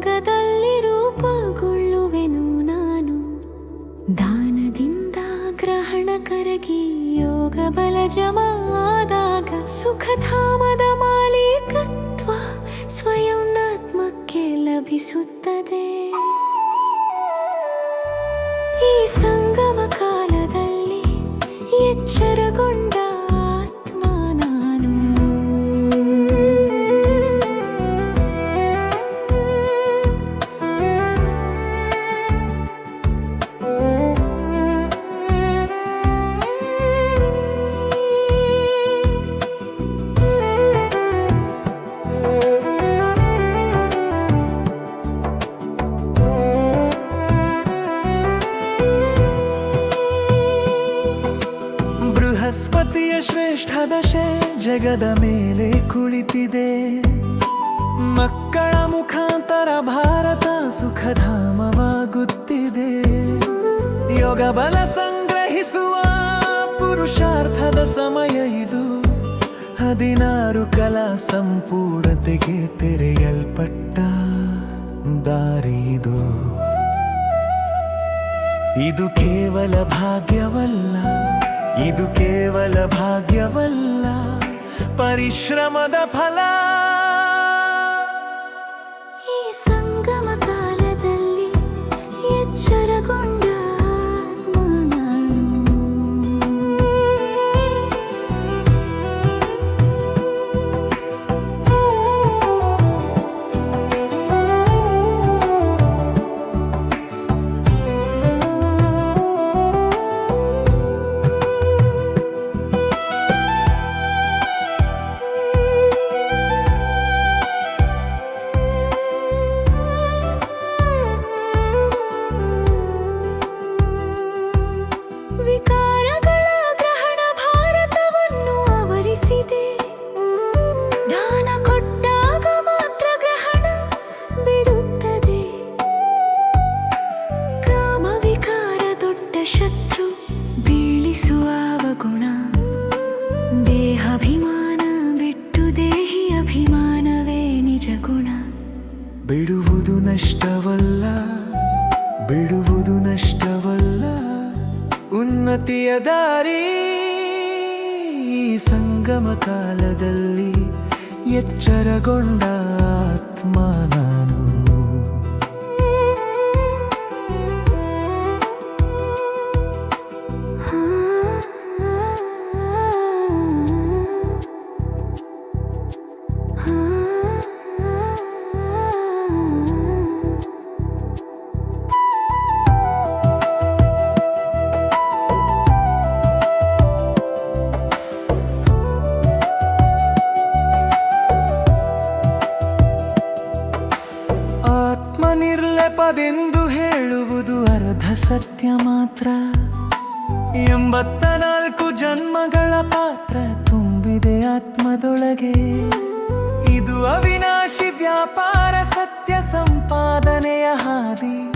ಯೋಗದಲ್ಲಿ ರೂಪಗೊಳ್ಳುವೆನು ನಾನು. ದಾನದಿಂದ ಗ್ರಹಣ ಕರಗಿ ಯೋಗ ಬಲ ಜಮಾದಾಗ ಸುಖಧಾಮದ ಮಾಲೀಕತ್ವ ಸ್ವಯಂನಾತ್ಮಕ್ಕೆ ಲಭಿಸುತ್ತದೆ. ಈ ಬೃಹಸ್ಪತಿಯ ಶ್ರೇಷ್ಠ ದಶೆ ಜಗದ ಮೇಲೆ ಕುಳಿತಿದೆ. ಮಕ್ಕಳ ಮುಖಾಂತರ ಭಾರತ ಸುಖಧಾಮವಾಗುತ್ತಿದೆ. ಯೋಗ ಬಲ ಸಂಗ್ರಹಿಸುವ ಪುರುಷಾರ್ಥದ ಸಮಯ ಇದು. ಹದಿನಾರು ಕಲಾ ಸಂಪೂರ್ಣತೆಗೆ ತೆರೆಯಲ್ಪಟ್ಟ ದಾರಿ ಇದು. ಇದು ಕೇವಲ ಭಾಗ್ಯವಲ್ಲ. ಇದು ಕೇವಲ ಭಾಗ್ಯವಲ್ಲ ಪರಿಶ್ರಮದ ಫಲ. ಬಿಡುವುದು ನಷ್ಟವಲ್ಲ ಬಿಡುವುದು ನಷ್ಟವಲ್ಲ. ಉನ್ನತಿಯ ದಾರಿ ಸಂಗಮ ಕಾಲದಲ್ಲಿ ಎಚ್ಚರಗೊಂಡ ಆತ್ಮ ನಿರ್ಲೆಪದೆಂದು ಹೇಳುವುದು ಅರ್ಧ ಸತ್ಯ ಮಾತ್ರ. ಎಂಬತ್ತ ನಾಲ್ಕು ಜನ್ಮಗಳ ಪಾತ್ರ ತುಂಬಿದೆ ಆತ್ಮದೊಳಗೆ. ಇದು ಅವಿನಾಶಿ ವ್ಯಾಪಾರ ಸತ್ಯ ಸಂಪಾದನೆಯ ಹಾದಿ.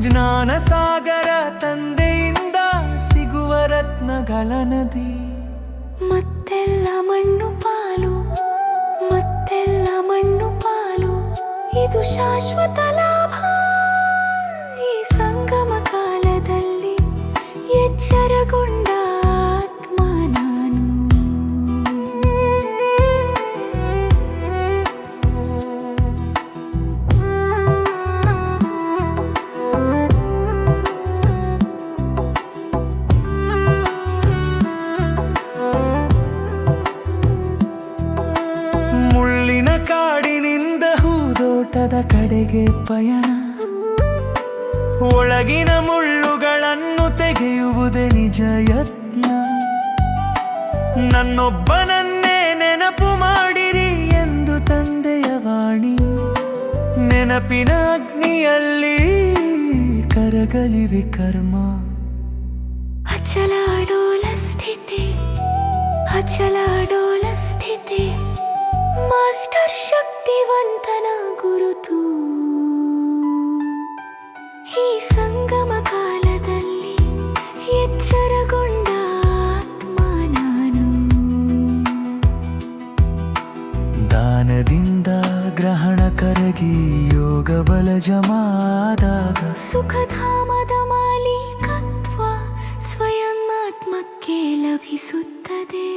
ಜ್ಞಾನ ಸಾಗರ ತಂದೆಯಿಂದ ಸಿಗುವ ರತ್ನಗಳ ನದಿ. ಮತ್ತೆಲ್ಲ ಮಣ್ಣು ಪಾಲು, ಮತ್ತೆಲ್ಲ ಮಣ್ಣು ಪಾಲು. ಇದು ಶಾಶ್ವತ ಲಾಭ. ಈ ಸಂಗಮ ಕಾಲದಲ್ಲಿ ಎಚ್ಚರಗೊಂಡ ಆತ್ಮ ಮುಳ್ಳಿನ ಕಾಡಿನಿಂದ ಹೂದೋಟದ ಕಡೆಗೆ ಪಯಣ. ಒಳಗಿನ ಮುಳ್ಳುಗಳನ್ನು ತೆಗೆಯುವುದೇ ನಿಜ ಯತ್ನ. ನನ್ನೊಬ್ಬನನ್ನೇ ನೆನಪು ಮಾಡಿರಿ ಎಂದು ತಂದೆಯ ವಾಣಿ. ನೆನಪಿನ ಅಗ್ನಿಯಲ್ಲಿ ಕರಗಲಿವೆ ಕರ್ಮ. ಅಚಲಾಡೋಲ ಸ್ಥಿತಿ ಅಚಲಾಡೋಲ ಸ್ಥಿತಿ. ಮಾಸ್ಟರ್ ಶಕ್ತಿವಂತನ ಗುರುತು. ಈ ಸಂಗಮ ಕಾಲದಲ್ಲಿ ಎಚ್ಚರಗೊಂಡ ಆತ್ಮ ನಾನು ದಾನದಿಂದ ಗ್ರಹಣ ಕರಗಿ ಯೋಗ ಬಲ ಜಮಾದಾಗ. ಸುಖಧಾಮದ ಮಾಲೀಕತ್ವ ಸ್ವಯಂ ಆತ್ಮಕ್ಕೆ ಲಭಿಸುತ್ತದೆ.